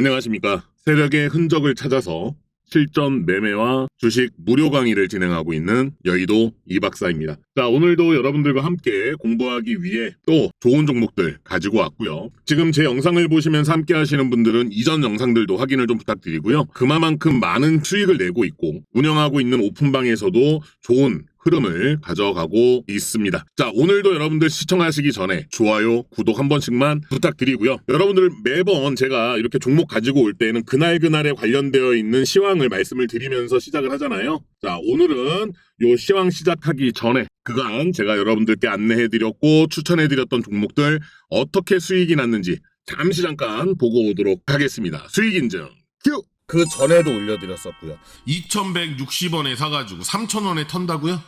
안녕하십니까. 세력의 흔적을 찾아서 실전 매매와 주식 무료 강의를 진행하고 있는 여의도 이박사입니다. 자, 오늘도 여러분들과 함께 공부하기 위해 또 좋은 종목들 가지고 왔고요. 지금 제 영상을 보시면서 함께 하시는 분들은 이전 영상들도 확인을 좀 부탁드리고요. 그만큼 많은 수익을 내고 있고 운영하고 있는 오픈방에서도 좋은 흐름을 가져가고 있습니다. 자, 오늘도 여러분들 시청하시기 전에 좋아요, 구독 한 번씩만 부탁드리고요. 여러분들 매번 제가 이렇게 종목 가지고 올 때는 그날그날에 관련되어 있는 시황을 말씀을 드리면서 시작을 하잖아요. 자, 오늘은 요 시황 시작하기 전에 그간 제가 여러분들께 안내해드렸고 추천해드렸던 종목들 어떻게 수익이 났는지 잠시 잠깐 보고 오도록 하겠습니다. 수익 인증 큐! 그 전에도 올려드렸었고요. 2160원에 사가지고 3000원에 턴다고요?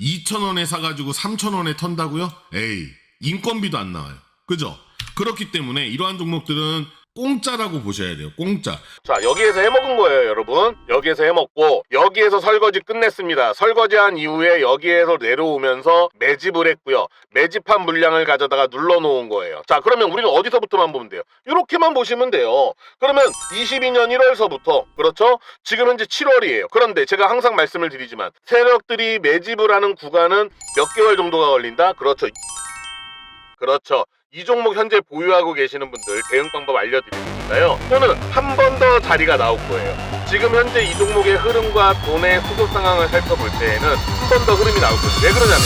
2000원에 사가지고 3000원에 턴다고요? 에이 인건비도 안 나와요 그죠? 그렇기 때문에 이러한 종목들은 공짜라고 보셔야 돼요 공짜 자, 여기에서 해먹은 거예요, 여러분. 여기에서 해먹고, 여기에서 설거지 끝냈습니다. 설거지한 이후에 여기에서 내려오면서 매집을 했고요. 매집한 물량을 가져다가 눌러놓은 거예요. 자, 그러면 우리는 어디서부터만 보면 돼요? 이렇게만 보시면 돼요. 그러면 22년 1월서부터, 그렇죠? 지금 현재 7월이에요. 그런데 제가 항상 말씀을 드리지만, 세력들이 매집을 하는 구간은 몇 개월 정도가 걸린다? 그렇죠. 그렇죠. 이 종목 현재 보유하고 계시는 분들 대응 방법 알려드리니까요. 또는 한 번 더 자리가 나올 거예요. 지금 현재 이 종목의 흐름과 돈의 수급 상황을 살펴볼 때에는 한 번 더 흐름이 나올 거예요. 왜 그러냐면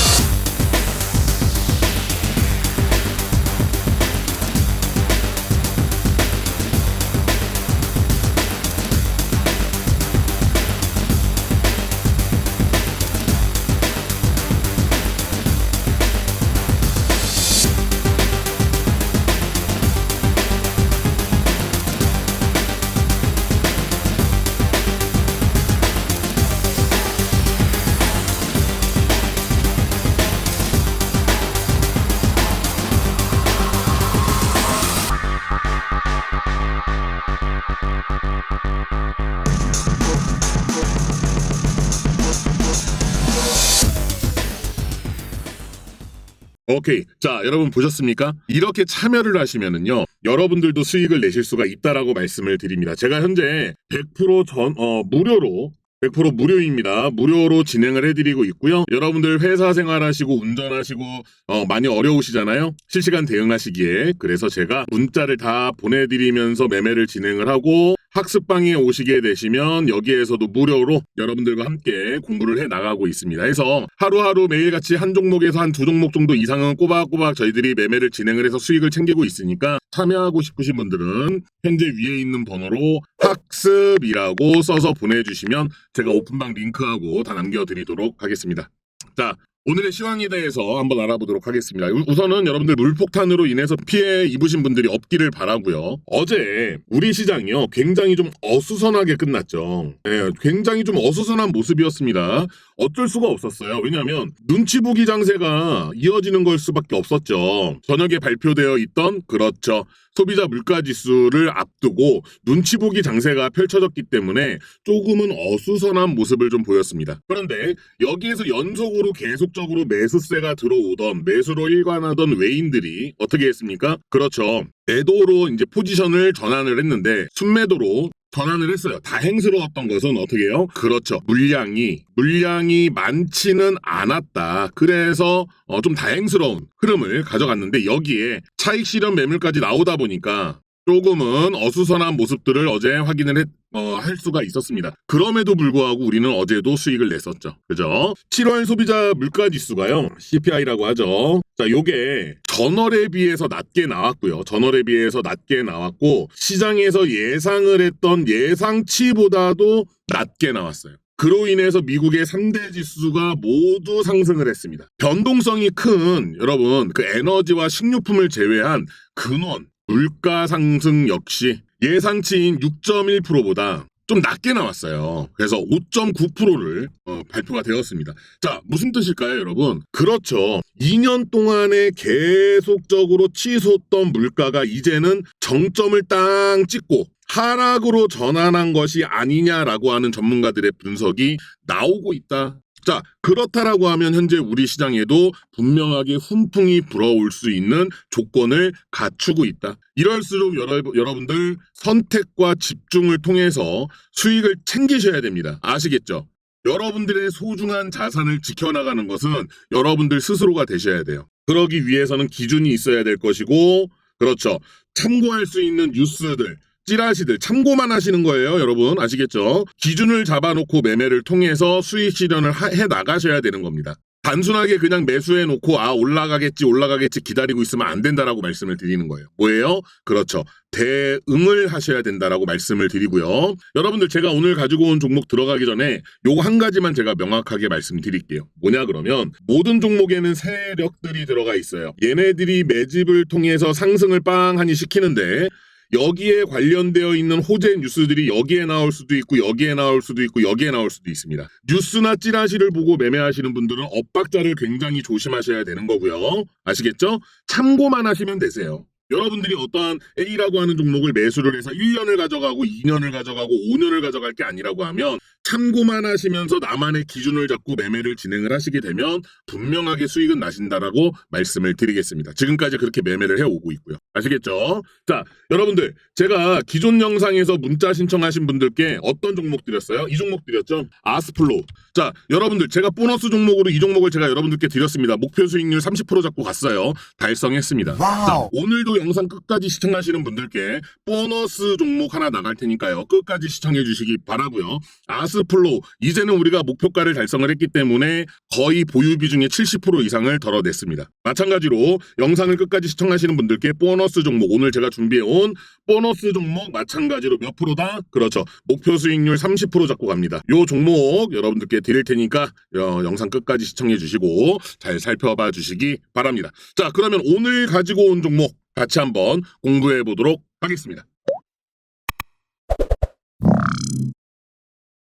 오케이. 자, 여러분 보셨습니까? 이렇게 참여를 하시면은요, 여러분들도 수익을 내실 수가 있다라고 말씀을 드립니다. 제가 현재 100% 전, 어, 무료로 100% 무료입니다. 무료로 진행을 해드리고 있고요. 여러분들 회사 생활하시고 운전하시고 어, 많이 어려우시잖아요. 실시간 대응하시기에 그래서 제가 문자를 다 보내드리면서 매매를 진행을 하고 학습방에 오시게 되시면 여기에서도 무료로 여러분들과 함께 공부를 해 나가고 있습니다. 해서 하루하루 매일같이 한 종목에서 한 두 종목 정도 이상은 꼬박꼬박 저희들이 매매를 진행을 해서 수익을 챙기고 있으니까 참여하고 싶으신 분들은 현재 위에 있는 번호로 학습이라고 써서 보내주시면 제가 오픈방 링크하고 다 남겨드리도록 하겠습니다. 자, 오늘의 시황에 대해서 한번 알아보도록 하겠습니다. 우- 우선은 여러분들 물폭탄으로 인해서 피해 입으신 분들이 없기를 바라고요. 어제 우리 시장이요 굉장히 좀 어수선하게 끝났죠. 예, 굉장히 좀 어수선한 모습이었습니다. 어쩔 수가 없었어요. 왜냐하면 눈치 보기 장세가 이어지는 걸 수밖에 없었죠. 저녁에 발표되어 있던 그렇죠. 소비자 물가 지수를 앞두고 눈치 보기 장세가 펼쳐졌기 때문에 조금은 어수선한 모습을 좀 보였습니다. 그런데 여기에서 연속으로 계속적으로 매수세가 들어오던 매수로 일관하던 외인들이 어떻게 했습니까? 그렇죠. 매도로 이제 포지션을 전환을 했는데 순매도로 전환을 했어요. 다행스러웠던 것은 어떻게 해요? 그렇죠. 물량이 물량이 많지는 않았다. 그래서 어, 좀 다행스러운 흐름을 가져갔는데 여기에 차익 실현 매물까지 나오다 보니까 조금은 어수선한 모습들을 어제 확인을 했, 어, 할 수가 있었습니다. 그럼에도 불구하고 우리는 어제도 수익을 냈었죠. 그죠? 7월 소비자 물가 지수가요. CPI라고 하죠. 자, 요게 전월에 비해서 낮게 나왔고요. 전월에 비해서 낮게 나왔고 시장에서 예상을 했던 예상치보다도 낮게 나왔어요. 그로 인해서 미국의 3대 지수가 모두 상승을 했습니다. 변동성이 큰 여러분 그 에너지와 식료품을 제외한 근원 물가 상승 역시 예상치인 6.1%보다 좀 낮게 나왔어요. 그래서 5.9%를 발표가 되었습니다. 자, 무슨 뜻일까요, 여러분? 그렇죠. 2년 동안에 계속적으로 치솟던 물가가 이제는 정점을 땅 찍고 하락으로 전환한 것이 아니냐라고 하는 전문가들의 분석이 나오고 있다. 자, 그렇다라고 하면 현재 우리 시장에도 분명하게 훈풍이 불어올 수 있는 조건을 갖추고 있다. 이럴수록 여러, 여러분들 선택과 집중을 통해서 수익을 챙기셔야 됩니다. 아시겠죠? 여러분들의 소중한 자산을 지켜나가는 것은 여러분들 스스로가 되셔야 돼요. 그러기 위해서는 기준이 있어야 될 것이고, 그렇죠. 참고할 수 있는 뉴스들, 찌라시들 참고만 하시는 거예요, 여러분. 아시겠죠? 기준을 잡아놓고 매매를 통해서 수익 실현을 하- 해 나가셔야 되는 겁니다. 단순하게 그냥 매수해 놓고 아 올라가겠지 올라가겠지 기다리고 있으면 안 된다라고 말씀을 드리는 거예요. 뭐예요? 그렇죠. 대응을 하셔야 된다라고 말씀을 드리고요. 여러분들 제가 오늘 가지고 온 종목 들어가기 전에 요거 한 가지만 제가 명확하게 말씀드릴게요. 뭐냐 그러면 모든 종목에는 세력들이 들어가 있어요. 얘네들이 매집을 통해서 상승을 빵하니 시키는데 여기에 관련되어 있는 호재 뉴스들이 여기에 나올 수도 있고 여기에 나올 수도 있고 여기에 나올 수도 있습니다. 뉴스나 찌라시를 보고 매매하시는 분들은 엇박자를 굉장히 조심하셔야 되는 거고요. 아시겠죠? 참고만 하시면 되세요. 여러분들이 어떠한 A라고 하는 종목을 매수를 해서 1년을 가져가고 2년을 가져가고 5년을 가져갈 게 아니라고 하면 참고만 하시면서 나만의 기준을 잡고 매매를 진행을 하시게 되면 분명하게 수익은 나신다라고 말씀을 드리겠습니다. 지금까지 그렇게 매매를 해오고 있고요. 아시겠죠? 자, 여러분들 제가 기존 영상에서 문자 신청하신 분들께 어떤 종목 드렸어요? 이 종목 드렸죠? 아스플로. 자, 여러분들 제가 보너스 종목으로 이 종목을 제가 여러분들께 드렸습니다. 목표 수익률 30% 잡고 갔어요. 달성했습니다. 자, 오늘도 영상 끝까지 시청하시는 분들께 보너스 종목 하나 나갈 테니까요. 끝까지 시청해 주시기 바라고요. 아스 플로 이제는 우리가 목표가를 달성을 했기 때문에 거의 보유 비중의 70% 이상을 덜어냈습니다. 마찬가지로 영상을 끝까지 시청하시는 분들께 보너스 종목 오늘 제가 준비해 온 보너스 종목 마찬가지로 몇 프로다? 그렇죠. 목표 수익률 30% 잡고 갑니다. 요 종목 여러분들께 드릴 테니까 어, 영상 끝까지 시청해 주시고 잘 살펴봐 주시기 바랍니다. 자, 그러면 오늘 가지고 온 종목 같이 한번 공부해 보도록 하겠습니다.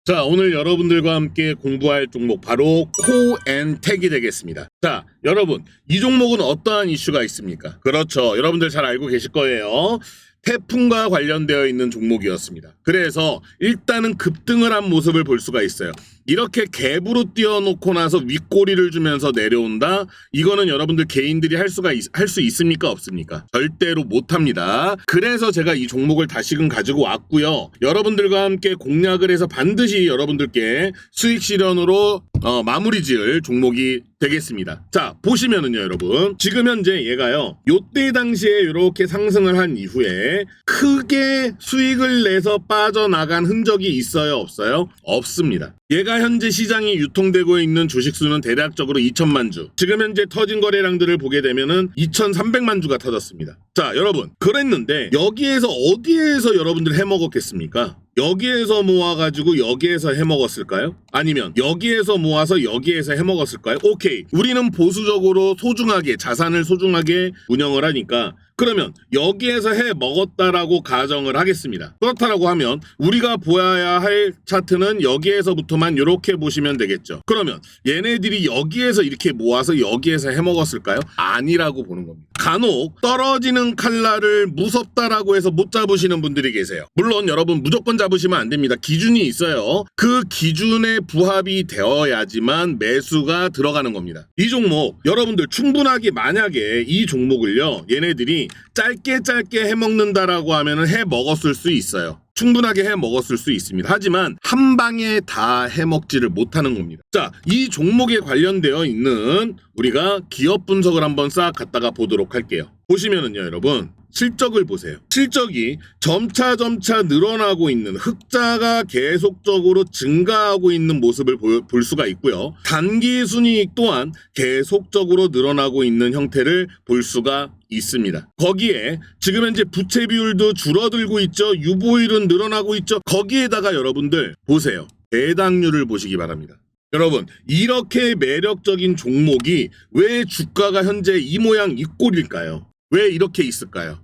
자, 오늘 여러분들과 함께 공부할 종목 바로 코앤텍이 되겠습니다. 자, 여러분, 이 종목은 어떠한 이슈가 있습니까? 그렇죠. 여러분들 잘 알고 계실 거예요. 태풍과 관련되어 있는 종목이었습니다. 그래서 일단은 급등을 한 모습을 볼 수가 있어요. 이렇게 갭으로 띄워놓고 나서 윗꼬리를 주면서 내려온다? 이거는 여러분들 개인들이 할 수가 할 수 있습니까? 없습니까? 절대로 못합니다. 그래서 제가 이 종목을 다시금 가지고 왔고요. 여러분들과 함께 공략을 해서 반드시 여러분들께 수익 실현으로 어, 마무리 지을 종목이 되겠습니다. 자, 보시면은요, 여러분. 지금 현재 얘가요, 요때 당시에 이렇게 상승을 한 이후에 크게 수익을 내서 빠져나간 흔적이 있어요, 없어요? 없습니다. 얘가 현재 시장이 유통되고 있는 주식 수는 대략적으로 2천만 주. 지금 현재 터진 거래량들을 보게 되면은 2,300만 주가 터졌습니다. 자, 여러분. 그랬는데 여기에서 어디에서 여러분들 해 먹었겠습니까? 여기에서 모아가지고 여기에서 해먹었을까요? 아니면 여기에서 모아서 여기에서 해먹었을까요? 오케이. 우리는 보수적으로 소중하게, 자산을 소중하게 운영을 하니까 그러면 여기에서 해 먹었다라고 가정을 하겠습니다. 그렇다라고 하면 우리가 보아야 할 차트는 여기에서부터만 이렇게 보시면 되겠죠. 그러면 얘네들이 여기에서 이렇게 모아서 여기에서 해 먹었을까요? 아니라고 보는 겁니다. 간혹 떨어지는 칼날을 무섭다라고 해서 못 잡으시는 분들이 계세요. 물론 여러분 무조건 잡으시면 안 됩니다. 기준이 있어요. 그 기준에 부합이 되어야지만 매수가 들어가는 겁니다. 이 종목 여러분들 충분하게 만약에 이 종목을요 얘네들이 짧게 짧게 해 먹는다라고 하면은 해 먹었을 수 있어요. 충분하게 해 먹었을 수 있습니다. 하지만 한 방에 다 해 먹지를 못하는 겁니다. 자, 이 종목에 관련되어 있는 우리가 기업 분석을 한번 싹 갖다가 보도록 할게요. 보시면은요, 여러분. 실적을 보세요. 실적이 점차 점차 늘어나고 있는 흑자가 계속적으로 증가하고 있는 모습을 보- 볼 수가 있고요. 단기 순이익 또한 계속적으로 늘어나고 있는 형태를 볼 수가 있습니다. 거기에 지금 현재 부채 비율도 줄어들고 있죠. 유보율은 늘어나고 있죠. 거기에다가 여러분들 보세요. 배당률을 보시기 바랍니다. 여러분 이렇게 매력적인 종목이 왜 주가가 현재 이 모양 이 꼴일까요? 왜 이렇게 있을까요?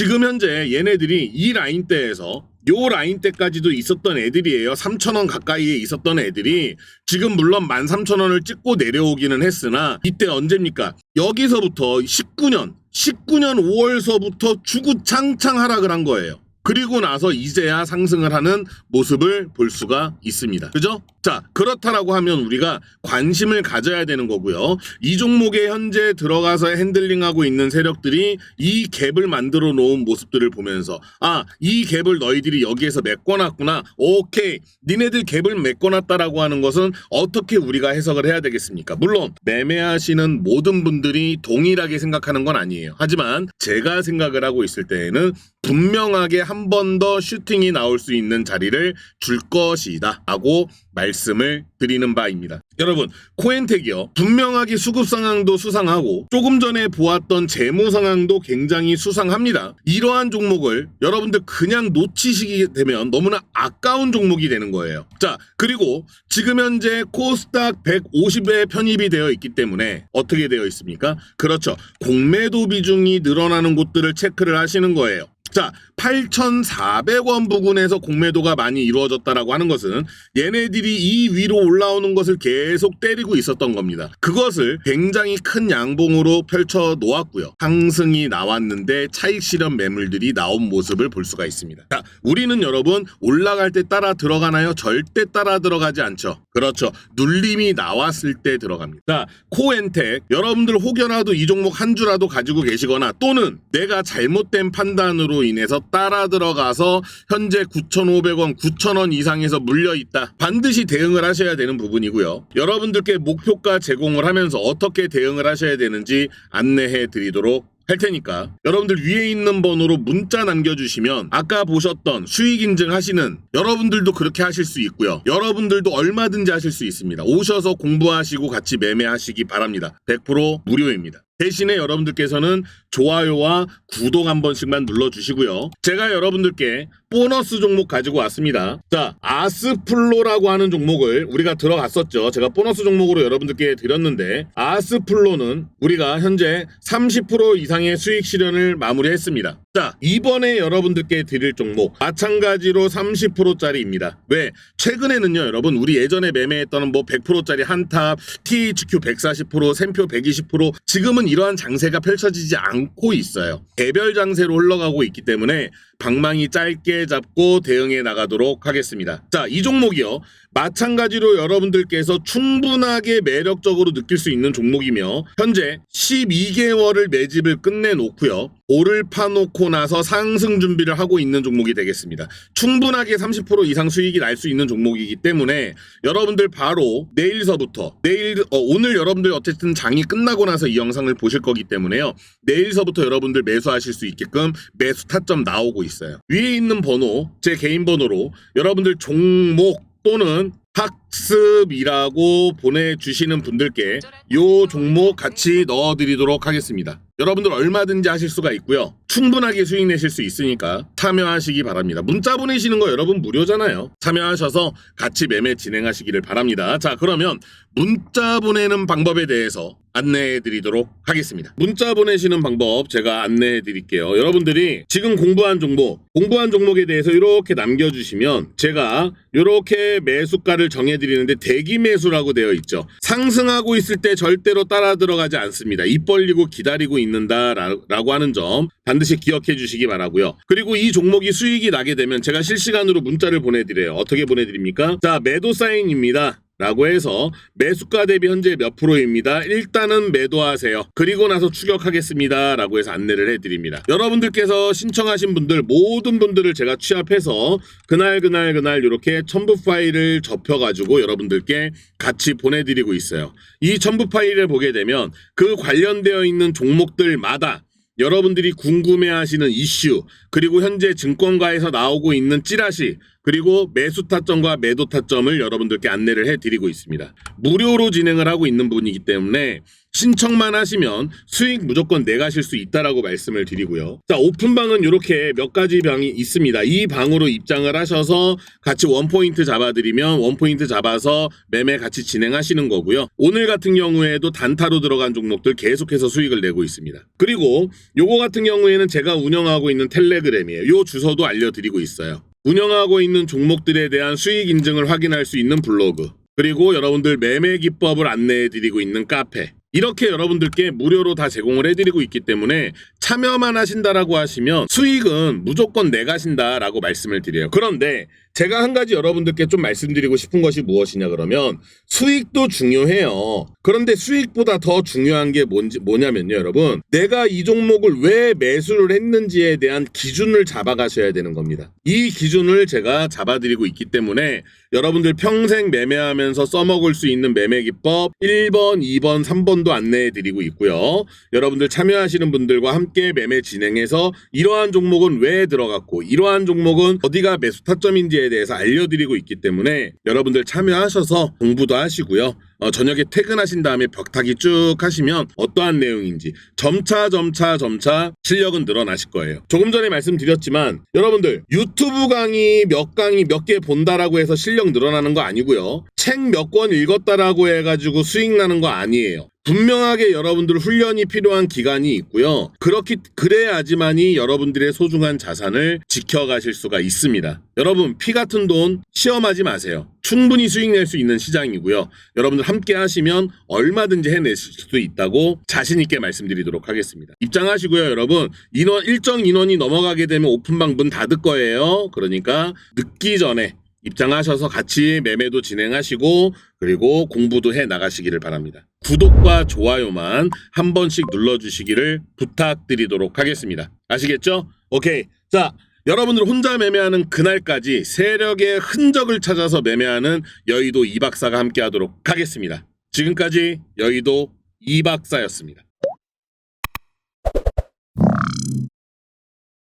지금 현재 얘네들이 이 라인대에서 요 라인대까지도 있었던 애들이에요. 3,000원 가까이에 있었던 애들이 지금 물론 13,000원을 찍고 내려오기는 했으나 이때 언제입니까? 여기서부터 19년, 19년 5월서부터 주구창창 하락을 한 거예요. 그리고 나서 이제야 상승을 하는 모습을 볼 수가 있습니다. 그죠? 자, 그렇다라고 하면 우리가 관심을 가져야 되는 거고요. 이 종목에 현재 들어가서 핸들링하고 있는 세력들이 이 갭을 만들어 놓은 모습들을 보면서 아, 이 갭을 너희들이 여기에서 메꿔놨구나. 오케이. 니네들 갭을 메꿔놨다라고 하는 것은 어떻게 우리가 해석을 해야 되겠습니까? 물론 매매하시는 모든 분들이 동일하게 생각하는 건 아니에요. 하지만 제가 생각을 하고 있을 때에는 분명하게 한 번 더 슈팅이 나올 수 있는 자리를 줄 것이다 하고 말 씀을 드리는 바입니다. 여러분 코엔텍이요 분명하게 수급 상황도 수상하고 조금 전에 보았던 재무 상황도 굉장히 수상합니다. 이러한 종목을 여러분들 그냥 놓치시게 되면 너무나 아까운 종목이 되는 거예요. 자 그리고 지금 현재 코스닥 150에 편입이 되어 있기 때문에 어떻게 되어 있습니까? 그렇죠. 공매도 비중이 늘어나는 곳들을 체크를 하시는 거예요. 자, 8,400원 부근에서 공매도가 많이 이루어졌다라고 하는 것은 얘네들이 이 위로 올라오는 것을 계속 때리고 있었던 겁니다. 그것을 굉장히 큰 양봉으로 펼쳐 놓았고요. 상승이 나왔는데 차익 실현 매물들이 나온 모습을 볼 수가 있습니다. 자, 우리는 여러분 올라갈 때 따라 들어가나요? 절대 따라 들어가지 않죠. 그렇죠. 눌림이 나왔을 때 들어갑니다. 자, 코엔텍 여러분들 혹여라도 이 종목 한 주라도 가지고 계시거나 또는 내가 잘못된 판단으로 인해서 따라 들어가서 현재 9,500원, 9,000원 이상에서 물려 있다. 반드시 대응을 하셔야 되는 부분이고요. 여러분들께 목표가 제공을 하면서 어떻게 대응을 하셔야 되는지 안내해 드리도록 할 테니까 여러분들 위에 있는 번호로 문자 남겨주시면 아까 보셨던 수익 인증 하시는 여러분들도 그렇게 하실 수 있고요. 여러분들도 얼마든지 하실 수 있습니다. 오셔서 공부하시고 같이 매매하시기 바랍니다. 100% 무료입니다. 대신에 여러분들께서는 좋아요와 구독 한 번씩만 눌러주시고요. 제가 여러분들께 보너스 종목 가지고 왔습니다. 자, 아스플로라고 하는 종목을 우리가 들어갔었죠. 제가 보너스 종목으로 여러분들께 드렸는데 아스플로는 우리가 현재 30% 이상의 수익 실현을 마무리했습니다. 자, 이번에 여러분들께 드릴 종목 마찬가지로 30%짜리입니다. 왜? 최근에는요, 여러분 우리 예전에 매매했던 뭐 100%짜리 한탑, THQ 140%, 샘표 120% 지금은 이러한 장세가 펼쳐지지 않고 있어요. 개별 장세로 흘러가고 있기 때문에 방망이 짧게 잡고 대응해 나가도록 하겠습니다. 자, 이 종목이요. 마찬가지로 여러분들께서 충분하게 매력적으로 느낄 수 있는 종목이며 현재 12개월을 매집을 끝내놓고요. 오를 파놓고 나서 상승 준비를 하고 있는 종목이 되겠습니다. 충분하게 30% 이상 수익이 날 수 있는 종목이기 때문에 여러분들 바로 내일서부터 내일 어, 오늘 여러분들 어쨌든 장이 끝나고 나서 이 영상을 보실 거기 때문에요. 내일서부터 여러분들 매수하실 수 있게끔 매수 타점 나오고 있어요. 위에 있는 번호 제 개인 번호로 여러분들 종목 또는 학습이라고 보내주시는 분들께 요 종목 같이 넣어드리도록 하겠습니다. 여러분들 얼마든지 하실 수가 있고요. 충분하게 수익 내실 수 있으니까 참여하시기 바랍니다. 문자 보내시는 거 여러분 무료잖아요. 참여하셔서 같이 매매 진행하시기를 바랍니다. 자, 그러면 문자 보내는 방법에 대해서 안내해 드리도록 하겠습니다. 문자 보내시는 방법 제가 안내해 드릴게요. 여러분들이 지금 공부한 종목, 공부한 종목에 대해서 이렇게 남겨주시면 제가 이렇게 매수가를 정해 드리는데 대기 매수라고 되어 있죠. 상승하고 있을 때 절대로 따라 들어가지 않습니다. 입 벌리고 기다리고 있는다라고 하는 점 반드시 기억해 주시기 바라고요. 그리고 이 종목이 수익이 나게 되면 제가 실시간으로 문자를 보내드려요. 어떻게 보내드립니까? 자, 매도 사인입니다. 라고 해서 매수가 대비 현재 몇 프로입니다. 일단은 매도하세요. 그리고 나서 추격하겠습니다. 라고 해서 안내를 해드립니다. 여러분들께서 신청하신 분들 모든 분들을 제가 취합해서 그날 그날 그날 이렇게 첨부 파일을 접혀가지고 여러분들께 같이 보내드리고 있어요. 이 첨부 파일을 보게 되면 그 관련되어 있는 종목들마다 여러분들이 궁금해하시는 이슈 그리고 현재 증권가에서 나오고 있는 찌라시 그리고 매수 타점과 매도 타점을 여러분들께 안내를 해드리고 있습니다. 무료로 진행을 하고 있는 분이기 때문에 신청만 하시면 수익 무조건 내가실 수 있다라고 말씀을 드리고요. 자 오픈방은 이렇게 몇 가지 방이 있습니다. 이 방으로 입장을 하셔서 같이 원포인트 잡아드리면 원포인트 잡아서 매매 같이 진행하시는 거고요. 오늘 같은 경우에도 단타로 들어간 종목들 계속해서 수익을 내고 있습니다. 그리고 요거 같은 경우에는 제가 운영하고 있는 텔레그램이에요. 요 주소도 알려드리고 있어요. 운영하고 있는 종목들에 대한 수익 인증을 확인할 수 있는 블로그 그리고 여러분들 매매 기법을 안내해 드리고 있는 카페 이렇게 여러분들께 무료로 다 제공을 해드리고 있기 때문에 참여만 하신다라고 하시면 수익은 무조건 내가신다라고 말씀을 드려요. 그런데 제가 한 가지 여러분들께 좀 말씀드리고 싶은 것이 무엇이냐 그러면 수익도 중요해요. 그런데 수익보다 더 중요한 게 뭔지 뭐냐면요, 여러분. 내가 이 종목을 왜 매수를 했는지에 대한 기준을 잡아가셔야 되는 겁니다. 이 기준을 제가 잡아드리고 있기 때문에 여러분들 평생 매매하면서 써먹을 수 있는 매매 기법 1번, 2번, 3번도 안내해 드리고 있고요. 여러분들 참여하시는 분들과 함께 매매 진행해서 이러한 종목은 왜 들어갔고 이러한 종목은 어디가 매수 타점인지에 대해서 알려드리고 있기 때문에 여러분들 참여하셔서 공부도 하시고요. 어, 저녁에 퇴근하신 다음에 벽타기 쭉 하시면 어떠한 내용인지 점차 점차 점차 실력은 늘어나실 거예요. 조금 전에 말씀드렸지만 여러분들 유튜브 강의 몇 강의 몇 개 본다라고 해서 실력 늘어나는 거 아니고요. 책 몇 권 읽었다라고 해가지고 수익 나는 거 아니에요. 분명하게 여러분들 훈련이 필요한 기간이 있고요. 그렇기 그래야지만이 여러분들의 소중한 자산을 지켜가실 수가 있습니다. 여러분 피 같은 돈 시험하지 마세요. 충분히 수익 낼 수 있는 시장이고요. 여러분들 함께 하시면 얼마든지 해내실 수도 있다고 자신 있게 말씀드리도록 하겠습니다. 입장하시고요, 여러분. 인원 일정 인원이 넘어가게 되면 오픈방 문 닫을 거예요. 그러니까 늦기 전에 입장하셔서 같이 매매도 진행하시고 그리고 공부도 해 나가시기를 바랍니다. 구독과 좋아요만 한 번씩 눌러주시기를 부탁드리도록 하겠습니다. 아시겠죠? 오케이. 자, 여러분들 혼자 매매하는 그날까지 세력의 흔적을 찾아서 매매하는 여의도 이박사가 함께 하도록 하겠습니다. 지금까지 여의도 이박사였습니다.